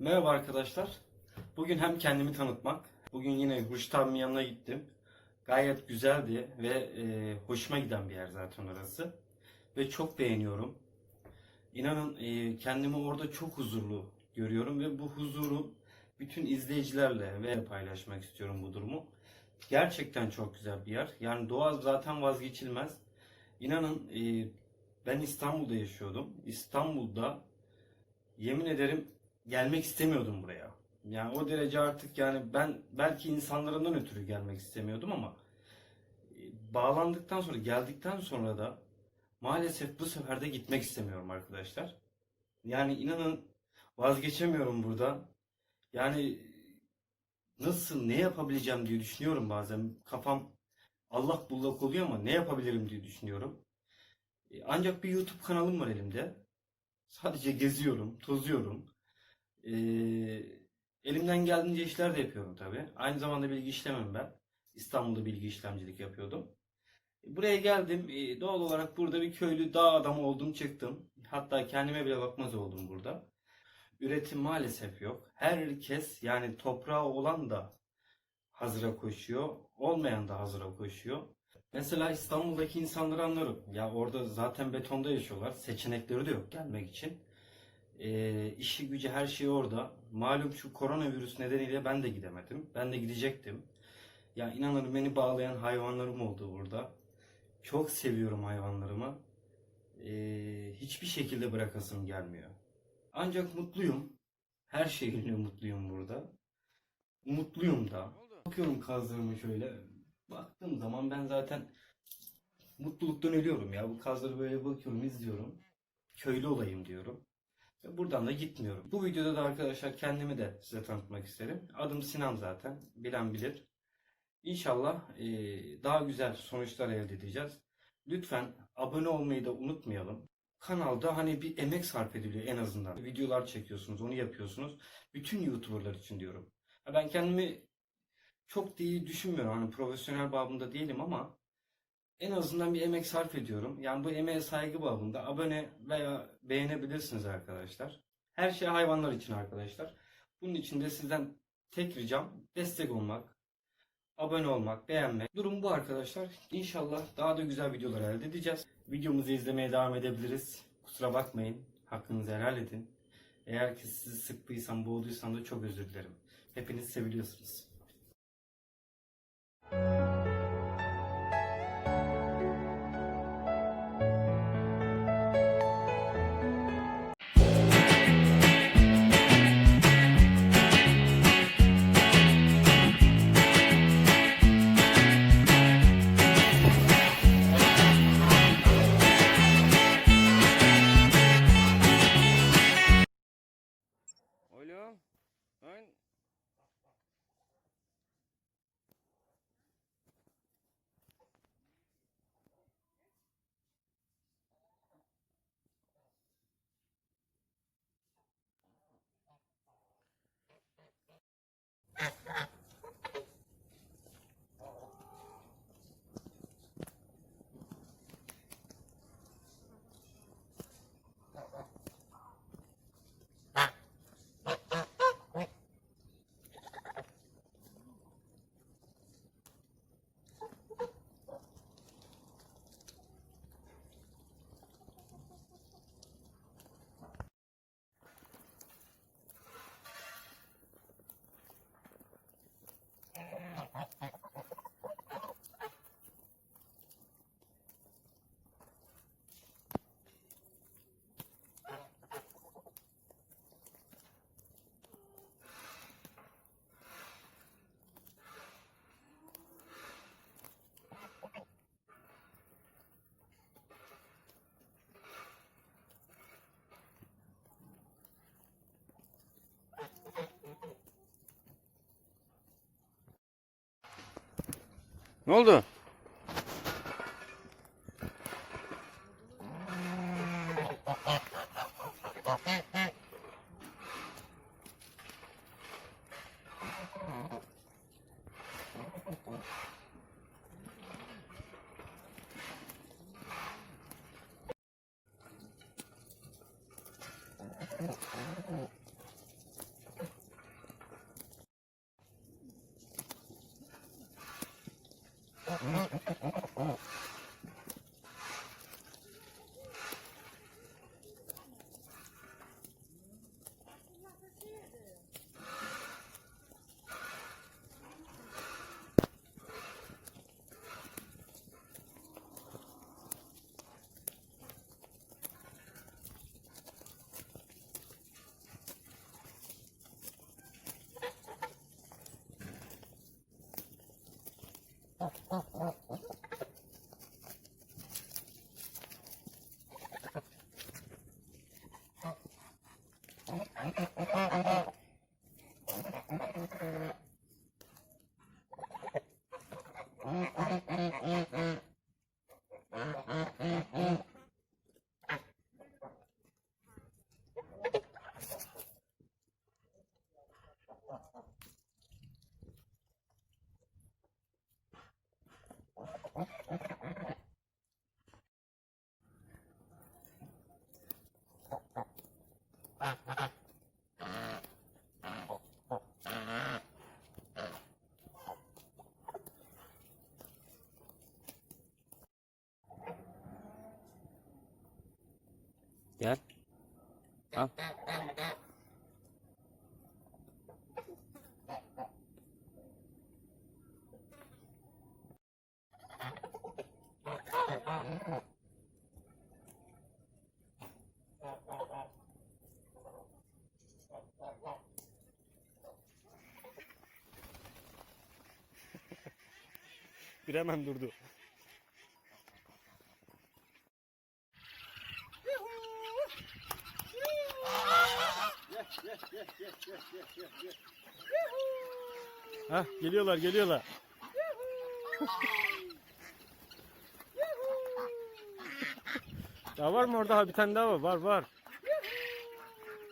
Merhaba arkadaşlar. Bugün hem kendimi tanıtmak, bugün yine Hurşit abimin yanına gittim. Gayet güzeldi ve e, hoşuma giden bir yer zaten orası. Ve çok beğeniyorum. İnanın e, kendimi orada çok huzurlu görüyorum ve bu huzuru bütün izleyicilerle ve paylaşmak istiyorum bu durumu. Gerçekten çok güzel bir yer. Yani doğa zaten vazgeçilmez. İnanın e, ben İstanbul'da yaşıyordum. İstanbul'da yemin ederim gelmek istemiyordum buraya. Yani o derece artık yani ben belki insanlarından ötürü gelmek istemiyordum ama e, bağlandıktan sonra geldikten sonra da maalesef bu sefer de gitmek istemiyorum arkadaşlar. Yani inanın vazgeçemiyorum burada. Yani nasıl ne yapabileceğim diye düşünüyorum bazen. Kafam allak bullak oluyor ama ne yapabilirim diye düşünüyorum. E, Ancak bir YouTube kanalım var elimde. Sadece geziyorum, tozuyorum. Ee, elimden geldiğince işler de yapıyorum tabii. Aynı zamanda bilgi işlemem ben. İstanbul'da bilgi işlemcilik yapıyordum. Buraya geldim. Ee, Doğal olarak burada bir köylü dağ adamı oldum çıktım. Hatta kendime bile bakmaz oldum burada. Üretim maalesef yok. Herkes yani toprağı olan da hazıra koşuyor. Olmayan da hazıra koşuyor. Mesela İstanbul'daki insanları anlarım. Ya orada zaten betonda yaşıyorlar. Seçenekleri de yok gelmek için. Ee, işi gücü her şey orada. Malum şu koronavirüs nedeniyle ben de gidemedim. Ben de gidecektim. Ya inanın beni bağlayan hayvanlarım oldu burada. Çok seviyorum hayvanlarımı. Ee, hiçbir şekilde bırakasım gelmiyor. Ancak mutluyum. Her şeyimle mutluyum burada. Mutluyum da. Bakıyorum kazlarımı şöyle. Baktığım zaman ben zaten mutluluktan ölüyorum ya. Bu kazları böyle bakıyorum, izliyorum. Köylü olayım diyorum. Buradan da gitmiyorum. Bu videoda da arkadaşlar kendimi de size tanıtmak isterim. Adım Sinan zaten. Bilen bilir. İnşallah eee, daha güzel sonuçlar elde edeceğiz. Lütfen abone olmayı da unutmayalım. Kanalda hani bir emek sarf ediliyor en azından. Videolar çekiyorsunuz, onu yapıyorsunuz. Bütün YouTuber'lar için diyorum. Ben kendimi çok iyi düşünmüyorum. Hani profesyonel babında değilim ama en azından bir emek sarf ediyorum. Yani bu emeğe saygı babında abone veya beğenebilirsiniz arkadaşlar. Her şey hayvanlar için arkadaşlar. Bunun için de sizden tek ricam destek olmak, abone olmak, beğenmek. Durum bu arkadaşlar. İnşallah daha da güzel videolar elde edeceğiz. Videomuzu izlemeye devam edebiliriz. Kusura bakmayın. Hakkınızı helal edin. Eğer ki sizi sıktıysam, boğduysam da çok özür dilerim. Hepiniz seviliyorsunuz. Alo. Ha ha ha. Ne oldu? おっ! Mm-hmm. chết. Không Bir hemen durdu. Hah geliyorlar geliyorlar. Daha var mı orada? Ha, bir tane daha var. Var var.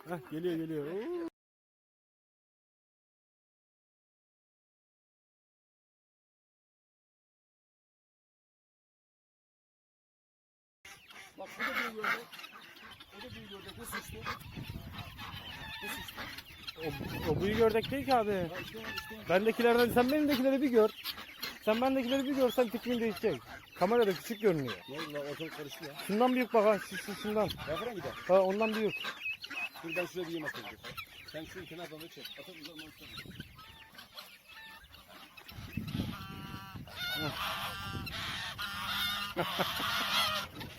Hah geliyor geliyor. Oo. Bak bu da bir gördek. O da bir gördek. Ne suçlu? Ne suçlu? O, o buyu gördük değil ki abi. Ya işte, işte. Bendekilerden sen benimdekileri bir gör. Sen bendekileri bir görsen fikrin değişecek. Kamerada küçük görünüyor. Lan ortalık karıştı ya. Şundan büyük bak ha şu, şu şundan. Yakına gider. Ha ondan büyük. Dur ben şuraya bir yem atayım. dur. Sen şunu kenardan da çek. Atalım uzanma uçalım.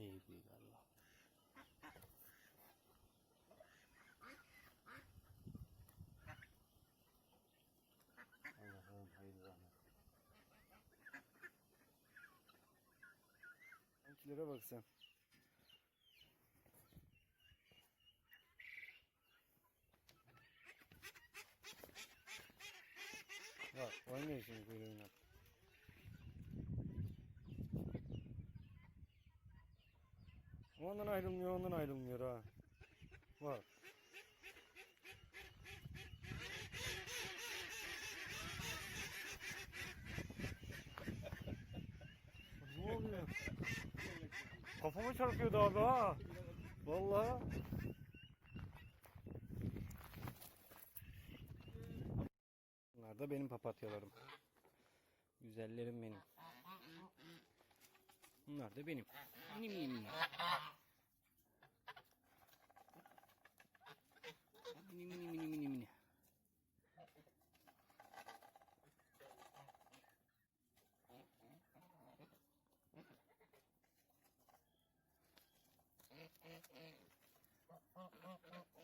İyi değil Allah. Allah'ım hayırlı rahmet. Renkilere bak sen. Bak oynuyor şimdi kuyruğuyla. Ondan ayrılmıyor, ondan ayrılmıyor ha. Bak. ne oluyor? Kafama çarpıyordu abi ha. Vallahi. Bunlar da benim papatyalarım. Güzellerim benim. Bunlar da benim. Benim mini mini mini mini mini Mm-mm-mm.